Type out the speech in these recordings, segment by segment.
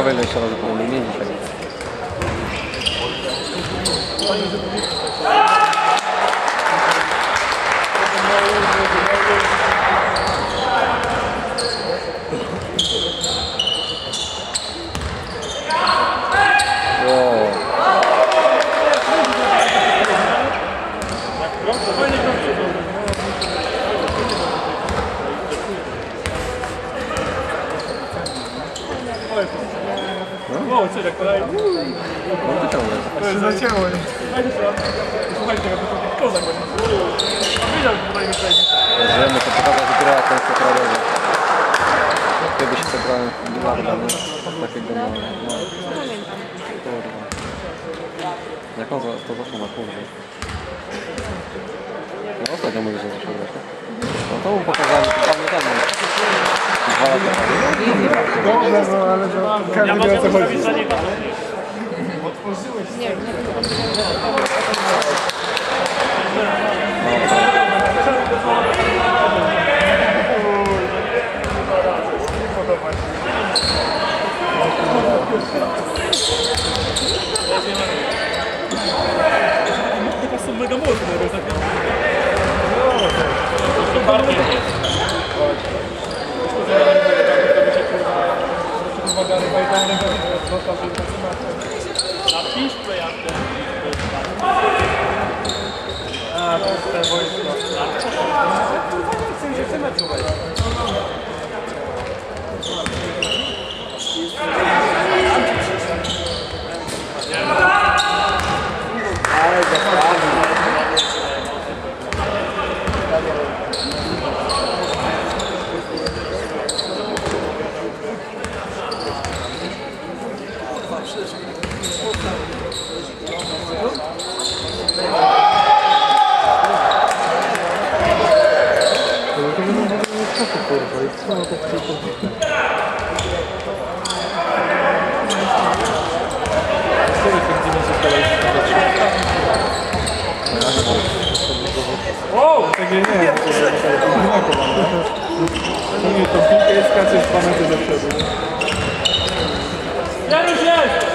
Kawego jeszcze raz powinien nie dzisiaj. Wow. O, co tak kolej? No wyciągnę. Zaciąłem. Słuchajcie, tego to kozak właśnie. Wiedział, że tutaj mi przejdzie. Możemy to jest radowy. Kiedyś to grałem w Bilarda, nie? Takiego no, no. Kurwa. Jak on za- to zaszło na kurwa. No ostatnio mówię, że zaczął grać. nie? No to mu pokazałem zupełnie temu. Dwa lata temu. Dobrze, no ale to Ja każdy wie o co chodzi. ustawić za niego. Chyba są mega mocne, bo tak To bardziej jest. A pisz play A, to jest ten wojsko. Ale to będą w ogóle sposy, na to przyjdzie? Wow! Takie nie, to jest znakowane. Nie, to jest skacze 2 metry do przodu. nie? Janusz jest!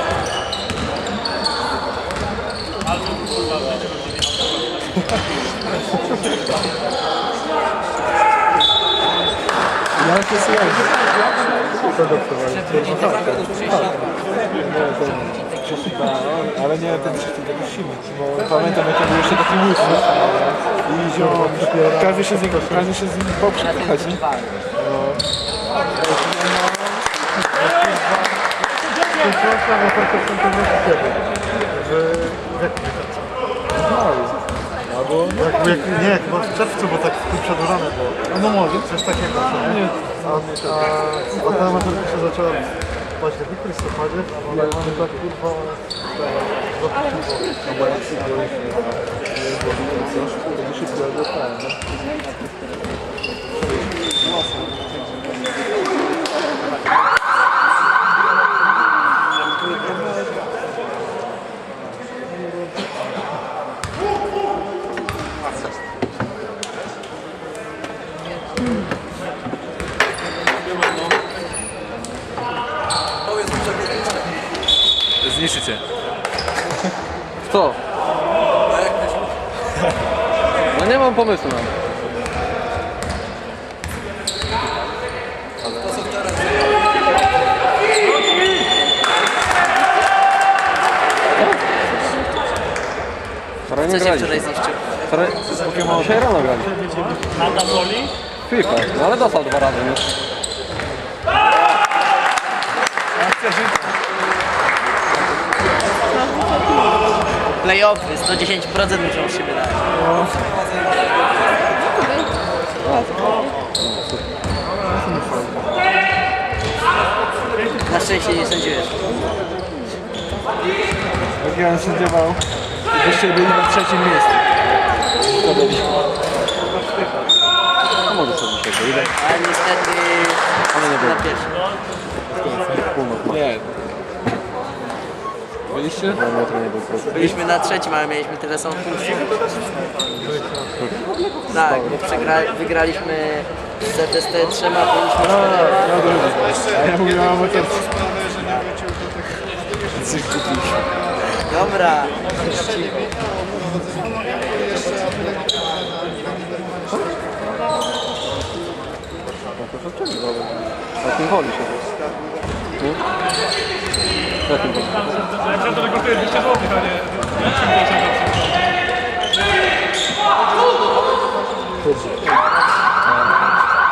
Słuchaj. Kogo prowadzi? Ale nie ten taki silny. Bo pamiętam jak on był jeszcze taki łysy. I ziom, każdy się z niego, każdy się z nim bał przepychać, nie? No. To jest? Że? No, albo Jak, jak, nie, jak chyba w czerwcu, bo tak tu przedłużone było. no może. Coś takiego, co nie? A, a, a ta amatorka się zaczęła w październiku, listopadzie, ale mamy tak kurwa... Zniszczycie. Kto? No nie mam pomysłu na. Wczoraj nie Co się graliśmy. wczoraj zniszczył? Wczoraj... Dzisiaj rano graliśmy. Nada boli? FIFA, no ale dostał dwa razy, nie? Playoffy, 110% muszą z siebie dać. Na szczęście nie sądziłeś. Jak ja sędziował, jeszcze byli na trzecim miejscu. No może sobie dzisiaj wyjdę. Ale niestety na ma. Nie. Byliście? No jutro nie Byliśmy na trzecim, ale mieliśmy tyle samo punktów. Tak, bo wygraliśmy CTST trzema, byliśmy czterema. Ja mówiłam o tym. Dobra, A tym woli się. Nie? Na tym woli. Jak za to rekorduję 200 zł, a nie...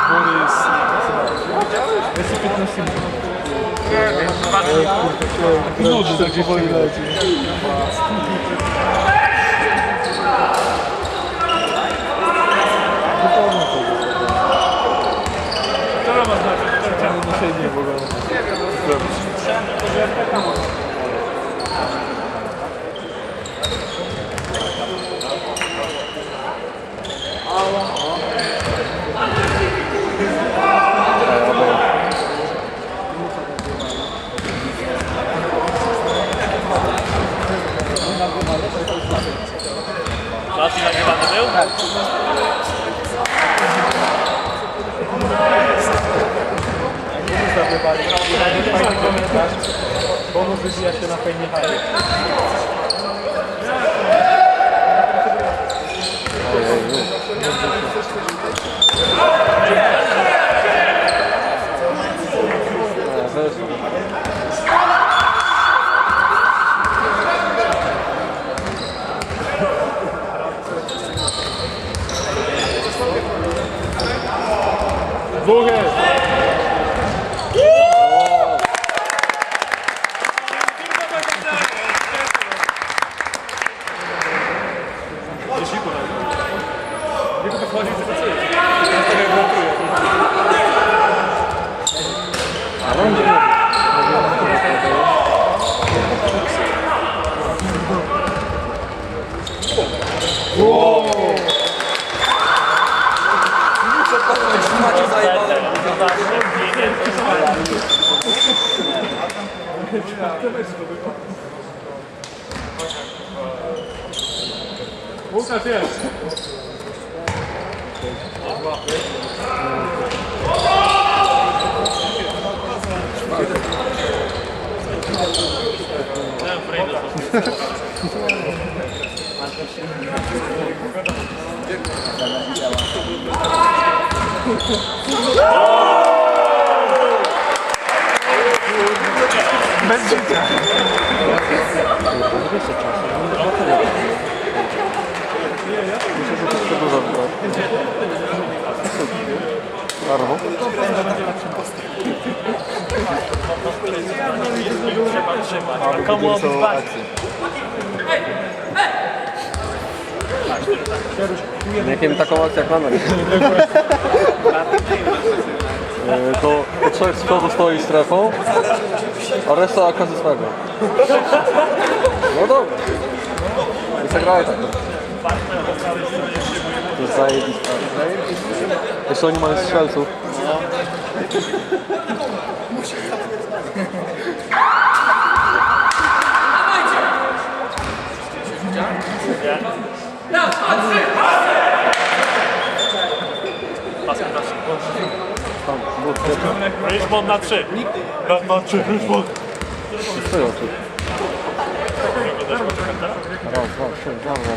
Borys... Jeszcze 15 minut. Znowu 40 leci. Co ma znaczyć? Nie siedzi w ogóle. Fajny komentarz. Bonus wybija się na fajnie hali. Łukasz jest. Myślę, że to jest dużo wybrać. Arwo? Komu Jakiem taką akcję mamy. E, To po trzech przodu stoi strefą, a reszta okazy swego. No dobra. I zagraj tak. To jest zajebiste. Jeszcze oni mają strzelców. Richmond na 3. Na 3, Richmond. stoją tu. Raz, dwa, trzy, dobra.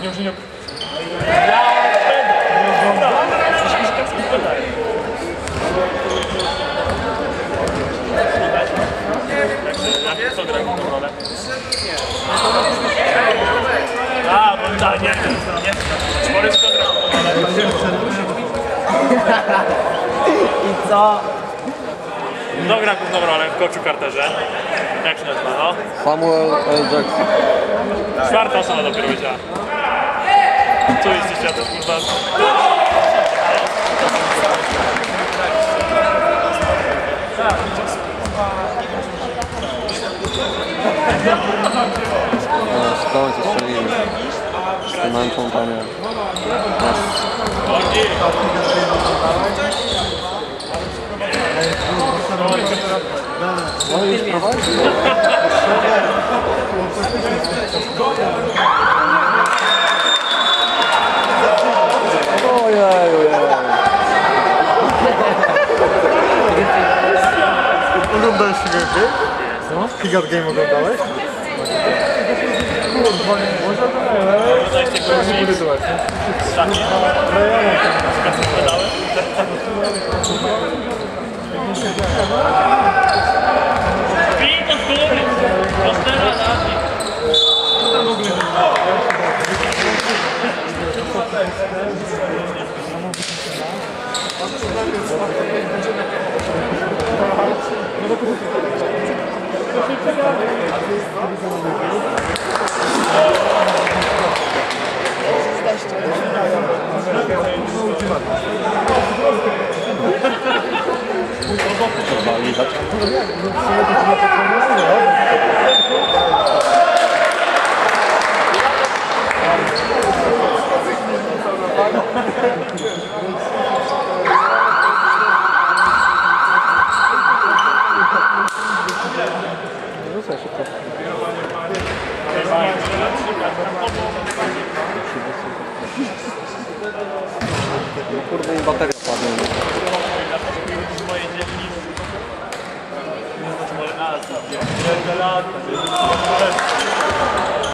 Nie, już nie. A, bo tak, nie, nie. Borys gra. Co? Kto gra główną rolę w Koczu Carterze? Jak się nazywa, no? Samuel L. Jackson. Czwarta osoba dopiero wiedziała. Co jesteście, ja też kurwa... No, skąd strzelili? Z tym męczą tam. No i już prowadzi. Ojej, ojej. Oglądałeś Figure Game? Co? Figure Game oglądałeś? Trzeba lizać. Rzucaj szybko. No Pito z góry! Postera na Kurde, mi bateria padła. Obrigado.